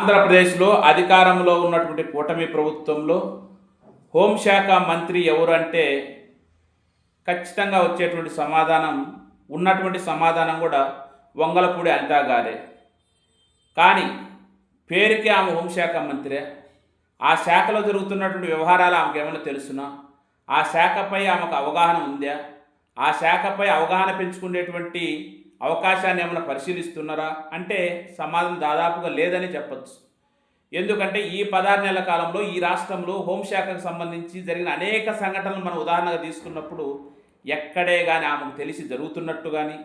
ఆంధ్రప్రదేశ్లో అధికారంలో ఉన్నటువంటి కూటమి ప్రభుత్వంలో హోంశాఖ మంత్రి ఎవరు అంటే ఖచ్చితంగా వచ్చేటువంటి సమాధానం ఉన్నటువంటి సమాధానం కూడా వంగలపూడి అనితా గారే. కానీ పేరుకి ఆమె హోంశాఖ మంత్రే. ఆ శాఖలో జరుగుతున్నటువంటి వ్యవహారాలు ఆమెకు ఏమైనా తెలుసునా? ఆ శాఖపై ఆమెకు అవగాహన ఉందా? ఆ శాఖపై అవగాహన పెంచుకునేటువంటి అవకాశాన్ని ఏమైనా పరిశీలిస్తున్నారా? అంటే సమాధానం దాదాపుగా లేదని చెప్పచ్చు. ఎందుకంటే ఈ పదహారు నెలల కాలంలో ఈ రాష్ట్రంలో హోంశాఖకు సంబంధించి జరిగిన అనేక సంఘటనలు మనం ఉదాహరణగా తీసుకున్నప్పుడు ఎక్కడే కానీ ఆమెకు తెలిసి జరుగుతున్నట్టు కానీ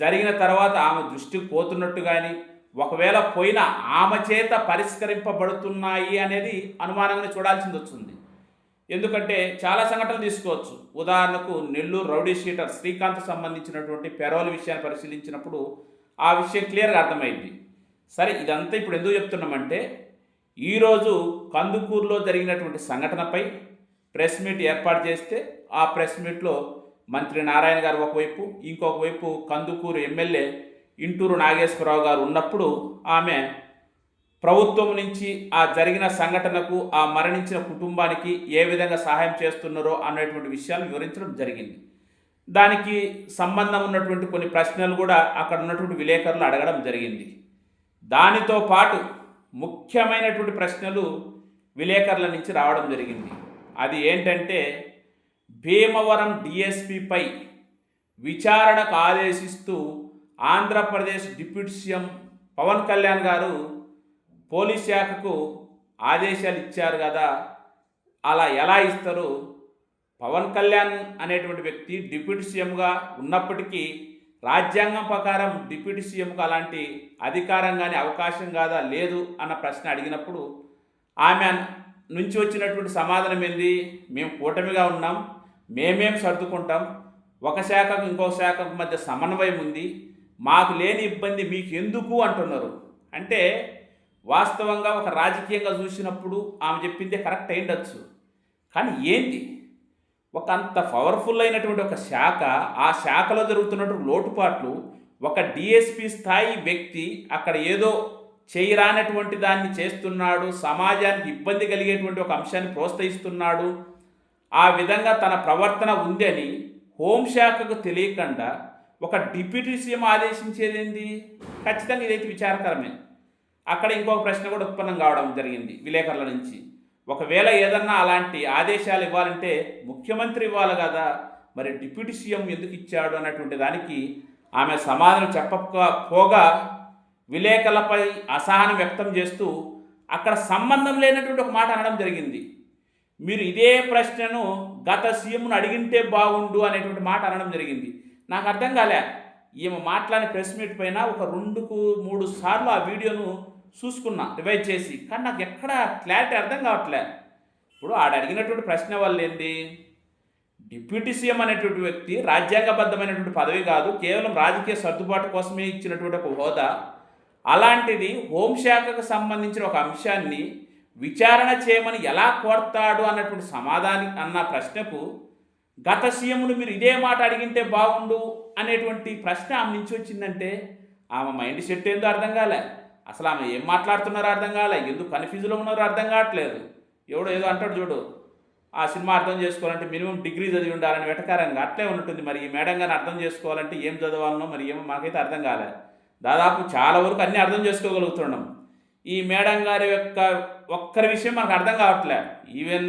జరిగిన తర్వాత ఆమె దృష్టికి పోతున్నట్టు కానీ ఒకవేళ పోయినా ఆమె చేత పరిష్కరింపబడుతున్నాయి అనేది అనుమానంగానే చూడాల్సింది వచ్చింది. ఎందుకంటే చాలా సంఘటనలు తీసుకోవచ్చు. ఉదాహరణకు నెల్లూరు రౌడీ షీటర్ శ్రీకాంత్ సంబంధించినటువంటి పెరోల్ విషయాన్ని పరిశీలించినప్పుడు ఆ విషయం క్లియర్గా అర్థమైంది. సరే ఇదంతా ఇప్పుడు ఎందుకు చెప్తున్నామంటే ఈరోజు కందుకూరులో జరిగినటువంటి సంఘటనపై ప్రెస్ మీట్ ఏర్పాటు చేస్తే ఆ ప్రెస్ మీట్లో మంత్రి నారాయణ గారు ఒకవైపు ఇంకొక వైపు కందుకూరు ఎమ్మెల్యే ఇంటూరు నాగేశ్వరరావు గారు ఉన్నప్పుడు ఆమె ప్రభుత్వం నుంచి ఆ జరిగిన సంఘటనకు ఆ మరణించిన కుటుంబానికి ఏ విధంగా సహాయం చేస్తున్నారో అనేటువంటి విషయాలు వివరించడం జరిగింది. దానికి సంబంధం ఉన్నటువంటి కొన్ని ప్రశ్నలు కూడా అక్కడ ఉన్నటువంటి విలేకరులు అడగడం జరిగింది. దానితో పాటు ముఖ్యమైనటువంటి ప్రశ్నలు విలేకరుల నుంచి రావడం జరిగింది. అది ఏంటంటే భీమవరం డిఎస్పిపై విచారణకు ఆదేశిస్తూ Andhra Pradesh deputy CM Pawan Kalyan garu police శాఖకు ఆదేశాలు ఇచ్చారు కదా అలా ఎలా ఇస్తారు? పవన్ కళ్యాణ్ అనేటువంటి వ్యక్తి డిప్యూటీ సీఎంగా ఉన్నప్పటికీ రాజ్యాంగం ప్రకారం డిప్యూటీ సీఎంకు అలాంటి అధికారం కానీ అవకాశం కాదా లేదు అన్న ప్రశ్న అడిగినప్పుడు ఆమె నుంచి వచ్చినటువంటి సమాధానం ఏంది? మేము కూటమిగా ఉన్నాం మేమేం సర్దుకుంటాం ఒక శాఖకు ఇంకో శాఖకు మధ్య సమన్వయం ఉంది మాకు లేని ఇబ్బంది మీకు ఎందుకు అంటున్నారు? అంటే వాస్తవంగా ఒక రాజకీయంగా చూసినప్పుడు ఆమె చెప్పిందే కరెక్ట్ అయిండొచ్చు కానీ ఏంది ఒక అంత పవర్ఫుల్ అయినటువంటి ఒక శాఖ ఆ శాఖలో జరుగుతున్నటువంటి లోటుపాట్లు ఒక డిఎస్పి స్థాయి వ్యక్తి అక్కడ ఏదో చేయరానటువంటి దాన్ని చేస్తున్నాడు సమాజానికి ఇబ్బంది కలిగేటువంటి ఒక అంశాన్ని ప్రోత్సహిస్తున్నాడు ఆ విధంగా తన ప్రవర్తన ఉంది అని హోంశాఖకు తెలియకుండా ఒక డిప్యూటీ సీఎం ఆదేశించేది ఏంది? ఖచ్చితంగా ఇదైతే విచారకరమే. అక్కడ ఇంకొక ప్రశ్న కూడా ఉత్పన్నం కావడం జరిగింది విలేకరుల నుంచి. ఒకవేళ ఏదన్నా అలాంటి ఆదేశాలు ఇవ్వాలంటే ముఖ్యమంత్రి ఇవ్వాలి కదా మరి డిప్యూటీ సీఎం ఎందుకు ఇచ్చాడు అన్నటువంటి దానికి ఆమె సమాధానం చెప్పకపోగా విలేకరులపై అసహనం వ్యక్తం చేస్తూ అక్కడ సంబంధం లేనటువంటి ఒక మాట అనడం జరిగింది. మీరు ఇదే ప్రశ్నను గత సీఎంను అడిగింటే బాగుండు అనేటువంటి మాట అనడం జరిగింది. నాకు అర్థం కాలే. ఈమె మాట్లాడిన ప్రెస్ మీట్ పైన ఒక రెండుకు మూడు సార్లు ఆ వీడియోను చూసుకున్నా రివైజ్ చేసి. కానీ నాకు ఎక్కడ క్లారిటీ అర్థం కావట్లే. ఇప్పుడు ఆడ అడిగినటువంటి ప్రశ్న వల్ల ఏంటి డిప్యూటీ సీఎం అనేటువంటి వ్యక్తి రాజ్యాంగబద్ధమైనటువంటి పదవి కాదు కేవలం రాజకీయ సర్దుబాటు కోసమే ఇచ్చినటువంటి ఒక హోదా. అలాంటిది హోంశాఖకు సంబంధించిన ఒక అంశాన్ని విచారణ చేయమని ఎలా కోరతాడు అన్నటువంటి సమాధానం అన్న ప్రశ్నకు గత సీఎంను మీరు ఇదే మాట అడిగింటే బాగుండు అనేటువంటి ప్రశ్న ఆమె నుంచి వచ్చిందంటే ఆమె మైండ్ సెట్ ఏందో అర్థం కాలే. అసలు ఆమె ఏం మాట్లాడుతున్నారో అర్థం కాలే. ఎందుకు కన్ఫ్యూజ్లో ఉన్నారో అర్థం కావట్లేదు. ఎవడో ఏదో అంటాడు చూడు. ఆ సినిమా అర్థం చేసుకోవాలంటే మినిమం డిగ్రీ చదివి ఉండాలని వెటకారంగా అట్లే ఉంటుంది మరి ఈ మేడం గారిని అర్థం చేసుకోవాలంటే ఏం చదవాలనో మరి ఏమో మాకైతే అర్థం కాలే. దాదాపు చాలా వరకు అన్నీ అర్థం చేసుకోగలుగుతున్నాం. ఈ మేడం గారి యొక్క ఒక్కరి విషయం మనకు అర్థం కావట్లే. ఈవెన్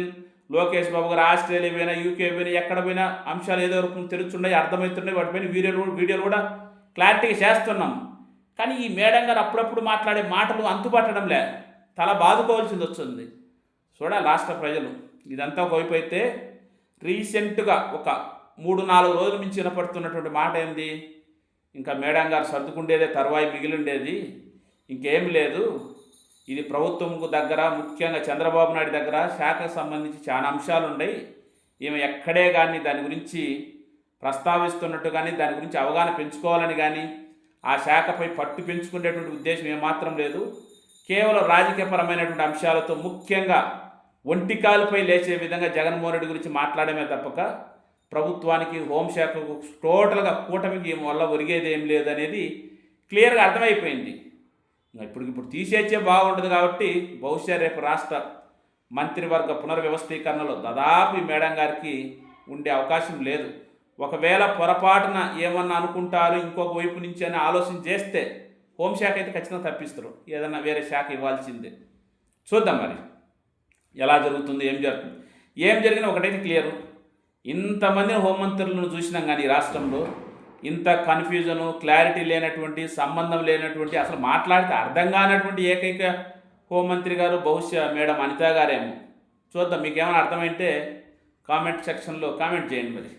లోకేష్ బాబు గారు ఆస్ట్రేలియా పోయినా యూకే పోయినా ఎక్కడ పోయినా అంశాలు ఏదో వరకు తెలుస్తున్నాయి అర్థమవుతున్నాయి వాటిపైన వీడియోలు వీడియోలు కూడా క్లారిటీగా చేస్తున్నాం. కానీ ఈ మేడం గారు అప్పుడప్పుడు మాట్లాడే మాటలు అంతుపట్టడంలే తల బాదుకోవాల్సింది వచ్చింది చూడాలి రాష్ట్ర ప్రజలు. ఇదంతా ఒకవైపు అయితే రీసెంట్గా ఒక మూడు నాలుగు రోజుల నుంచి వినపడుతున్నటువంటి మాట ఏంది? ఇంకా మేడం గారు సర్దుకుండేదే తర్వాయి మిగిలిండేది. ఇంకేం లేదు. ఇది ప్రభుత్వంకు దగ్గర ముఖ్యంగా చంద్రబాబు నాయుడు దగ్గర శాఖకు సంబంధించి చాలా అంశాలు ఉన్నాయి. ఈమె ఎక్కడే కానీ దాని గురించి ప్రస్తావిస్తున్నట్టు కానీ దాని గురించి అవగాహన పెంచుకోవాలని కానీ ఆ శాఖపై పట్టు పెంచుకునేటువంటి ఉద్దేశం ఏమాత్రం లేదు. కేవలం రాజకీయపరమైనటువంటి అంశాలతో ముఖ్యంగా ఒంటికాలపై లేచే విధంగా జగన్మోహన్ రెడ్డి గురించి మాట్లాడమే తప్పక. ప్రభుత్వానికి హోంశాఖకు టోటల్గా కూటమికి వల్ల ఒరిగేది ఏం లేదు అనేది క్లియర్గా అర్థమైపోయింది. ఇప్పుడు ఇప్పుడు తీసేచ్చే బాగుంటుంది కాబట్టి బహుశా రేపు రాష్ట్ర మంత్రివర్గ పునర్వ్యవస్థీకరణలో దాదాపు ఈ మేడం గారికి ఉండే అవకాశం లేదు. ఒకవేళ పొరపాటున ఏమన్నా అనుకుంటారు ఇంకొక వైపు నుంచి అని ఆలోచన చేస్తే హోంశాఖ అయితే ఖచ్చితంగా తప్పిస్తారు. ఏదన్నా వేరే శాఖ ఇవ్వాల్సిందే. చూద్దాం మరి. ఎలా జరుగుతుంది? ఏం జరుగుతుంది? ఏం జరిగినా ఒకటైతే క్లియర్. ఇంతమందిని హోంమంత్రులను చూసినాం కానీ ఈ రాష్ట్రంలో ఇంత కన్ఫ్యూజను క్లారిటీ లేనటువంటి సంబంధం లేనటువంటి అసలు మాట్లాడితే అర్థం కానటువంటి ఏకైక హోంమంత్రి గారు బహుశా మేడం అనితా గారేమో. చూద్దాం మీకేమైనా అర్థమైతే కామెంట్ సెక్షన్లో కామెంట్ చేయండి మరి.